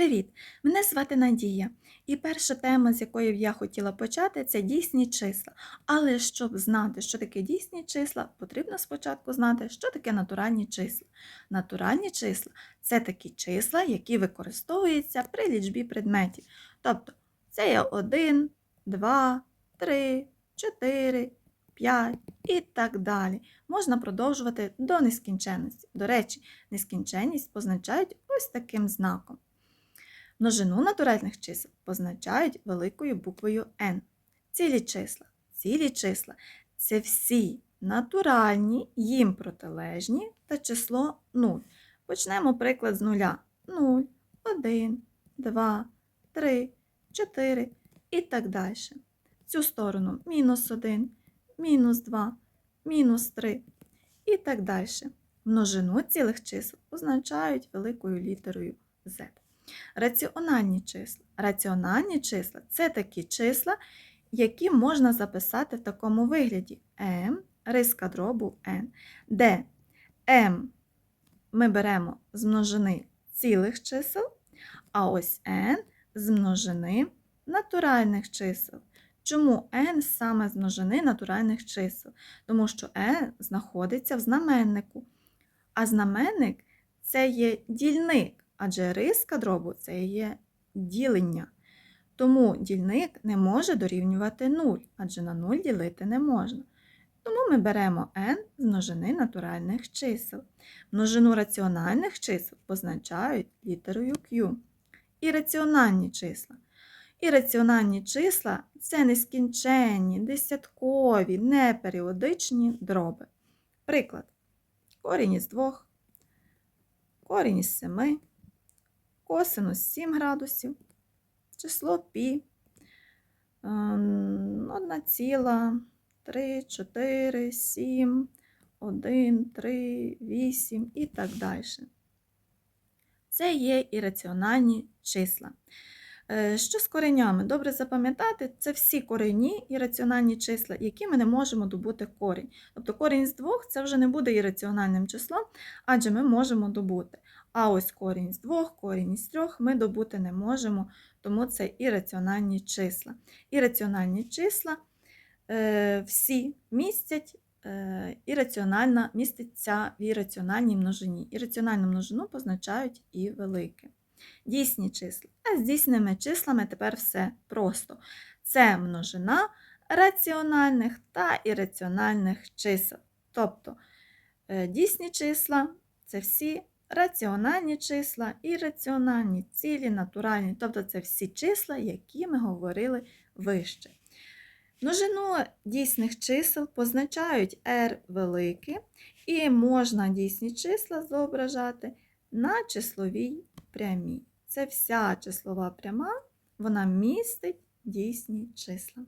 Привіт! Мене звати Надія. І перша тема, з якої я хотіла почати, це дійсні числа. Але щоб знати, що таке дійсні числа, потрібно спочатку знати, що таке натуральні числа. Натуральні числа це такі числа, які використовуються при лічбі предметів. Тобто це є 1, 2, 3, 4, 5 і так далі. Можна продовжувати до нескінченності. До речі, нескінченність позначають ось таким знаком. Множину натуральних чисел позначають великою буквою N. Цілі числа. Цілі числа це всі натуральні, їм протилежні та число 0. Почнемо приклад з нуля. 0, 1, 2, 3, 4 і так далі. Цю сторону мінус 1, мінус 2, мінус 3 і так далі. Множину цілих чисел позначають великою літерою Z. Раціональні числа. Раціональні числа це такі числа, які можна записати в такому вигляді m, риска дробу n, де m ми беремо з множини цілих чисел, а ось n з множини натуральних чисел. Чому n саме з множини натуральних чисел? Тому що n знаходиться в знаменнику, а знаменник це є дільник адже риска дробу це є ділення. Тому дільник не може дорівнювати 0, адже на 0 ділити не можна. Тому ми беремо n з множини натуральних чисел. Множину раціональних чисел позначають літерою Q. Ірраціональні числа. Ірраціональні числа це нескінченні, десяткові, неперіодичні дроби. Приклад. Корінь із 2, корінь із 7, косинус 7 градусів, число пі, 1 ціла, 3, 4, 7, 1, 3, 8 і так далі. Це є ірраціональні числа. Е, що з коренями? Добре запам'ятати, це всі корені ірраціональні числа, які ми не можемо добути корінь. Тобто корінь з двох це вже не буде ірраціональним числом, адже ми можемо добути. А ось корінь з двох, корінь із трьох ми добути не можемо, тому це ірраціональні числа. Ірраціональні числа е, всі містять е, ірраціональна, міститься в ірраціональній множині. Ірраціональну множину позначають і велике. Дійсні числа. А з дійсними числами тепер все просто. Це множина раціональних та ірраціональних чисел. Тобто е, дійсні числа це всі раціональні числа, ірраціональні, цілі, натуральні, тобто це всі числа, які ми говорили вище. Множину дійсних чисел позначають r велике, і можна дійсні числа зображати на числовій прямій. Це вся числова пряма, вона містить дійсні числа.